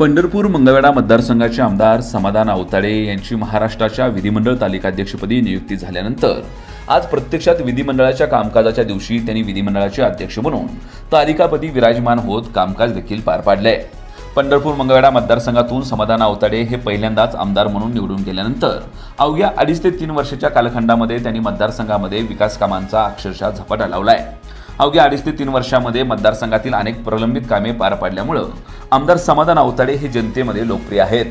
पंढरपूर मंगळवेढा मतदारसंघाचे आमदार समाधान आवताडे यांची महाराष्ट्राच्या विधिमंडळ तालिकाध्यक्षपदी नियुक्ती झाल्यानंतर आज प्रत्यक्षात विधिमंडळाच्या कामकाजाच्या दिवशी त्यांनी विधिमंडळाचे अध्यक्ष म्हणून तालिकापदी विराजमान होत कामकाज देखील पार पाडले. पंढरपूर मंगळवेढा मतदारसंघातून समाधान आवताडे हे पहिल्यांदाच आमदार म्हणून निवडून गेल्यानंतर अवघ्या अडीच ते तीन वर्षाच्या कालखंडामध्ये त्यांनी मतदारसंघामध्ये विकास कामांचा अक्षरशः झपाटा लावलाय. अवघ्या अडीच ते तीन वर्षामध्ये मतदारसंघातील अनेक प्रलंबित कामे पार पाडल्यामुळं आमदार समाधान आवताडे हे जनतेमध्ये लोकप्रिय आहेत.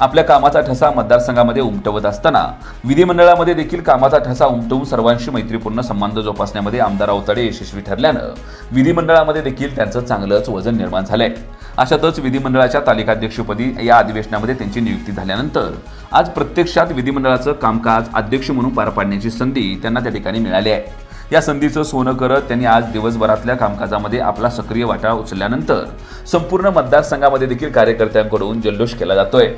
आपल्या कामाचा ठसा मतदारसंघामध्ये उमटवत असताना विधिमंडळामध्ये देखील कामाचा ठसा उमटवून सर्वांशी मैत्रीपूर्ण संबंध जोपासण्यामध्ये आमदार अवताडे यशस्वी ठरल्यानं विधिमंडळामध्ये देखील त्यांचं चांगलंच वजन निर्माण झालंय. अशातच विधिमंडळाच्या तालिकाध्यक्षपदी या अधिवेशनामध्ये त्यांची नियुक्ती झाल्यानंतर आज प्रत्यक्षात विधिमंडळाचं कामकाज अध्यक्ष म्हणून पार पाडण्याची संधी त्यांना त्या ठिकाणी मिळाली आहे. या संधीचं सोनं करत त्यांनी आज दिवसभरातल्या कामकाजामध्ये आपला सक्रिय वाटा उचलल्यानंतर संपूर्ण मतदारसंघामध्ये देखील कार्यकर्त्यांकडून जल्लोष केला जातोय.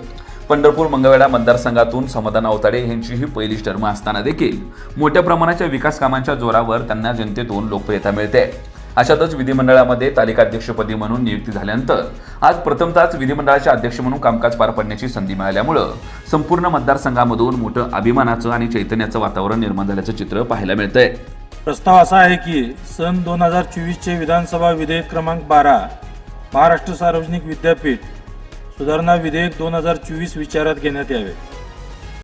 पंढरपूर मंगळवेढा मतदारसंघातून समाधान अवताडे यांची ही पहिलीच टर्म असताना देखील मोठ्या प्रमाणाच्या विकास कामांच्या जोरावर त्यांना जनतेतून लोकप्रियता मिळते. अशातच विधिमंडळामध्ये तालिकाध्यक्षपदी म्हणून नियुक्ती झाल्यानंतर आज प्रथमतःच विधिमंडळाचे अध्यक्ष म्हणून कामकाज पार पडण्याची संधी मिळाल्यामुळं संपूर्ण मतदारसंघामधून मोठं अभिमानाचं आणि चैतन्याचं वातावरण निर्माण झाल्याचं चित्र पाहायला मिळतंय. प्रस्ताव असा आहे की सन दोन हजार चोवीसचे विधानसभा विधेयक क्रमांक बारा महाराष्ट्र सार्वजनिक विद्यापीठ सुधारणा विधेयक दोन हजार चोवीस विचारात घेण्यात यावे.